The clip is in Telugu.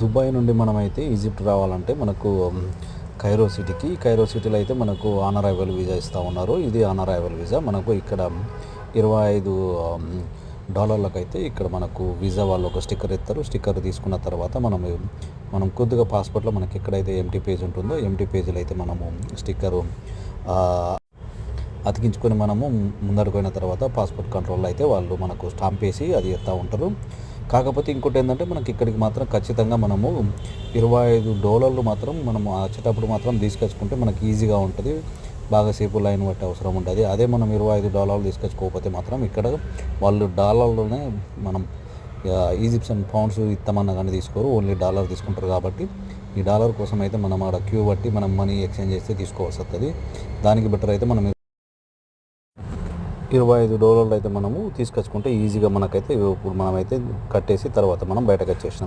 దుబాయ్ నుండి మనమైతే ఈజిప్ట్ రావాలంటే మనకు కైరో సిటీకి. కైరో సిటీలో అయితే మనకు ఆనరైవల్ అరైవల్ వీజా ఇస్తూ ఉన్నారు. ఇది ఆనరైవల్ అరైవల్ వీజా మనకు ఇక్కడ ఇరవై ఐదు డాలర్లకైతే డాలర్లకు అయితే ఇక్కడ మనకు వీజా వాళ్ళు ఒక స్టిక్కర్ ఇస్తారు స్టిక్కర్ తీసుకున్న తర్వాత మనం మనం కొద్దిగా పాస్పోర్ట్లో మనకి ఎక్కడైతే ఎంటీ పేజ్ ఉంటుందో ఎంటీ పేజీలో అయితే మనము స్టిక్కరు అతికించుకొని మనము ముందరకు తర్వాత పాస్పోర్ట్ కంట్రోల్లో అయితే వాళ్ళు మనకు స్టాంప్ వేసి అది ఎత్తా ఉంటారు. కాకపోతే ఇంకోటి ఏంటంటే మనకి ఇక్కడికి మాత్రం ఖచ్చితంగా మనము ఇరవై ఐదు డాలర్లు మాత్రం మనము వచ్చేటప్పుడు మాత్రం తీసుకొచ్చుకుంటే మనకి ఈజీగా ఉంటుంది. బాగా సేపు లైన్ పట్టే అవసరం ఉంటుంది అదే మనం ఇరవై ఐదు డాలర్లు తీసుకొచ్చుకోకపోతే మాత్రం ఇక్కడ వాళ్ళు డాలర్లోనే మనం ఈజిప్షియన్ పౌండ్స్ ఇస్తామన్నా కానీ తీసుకోరు. ఓన్లీ డాలర్ తీసుకుంటారు కాబట్టి ఈ డాలర్ కోసం అయితే మనం ఆడ క్యూ బట్టి మనం మనీ ఎక్స్చేంజ్ చేస్తే తీసుకోవాల్సి వస్తుంది. దానికి బెటర్ అయితే మనం ఇరవై ఐదు డోలర్లు అయితే మనము తీసుకొచ్చుకుంటే ఈజీగా మనకైతే ఇప్పుడు మనమైతే కట్టేసి తర్వాత మనం బయటకు వచ్చేసినాం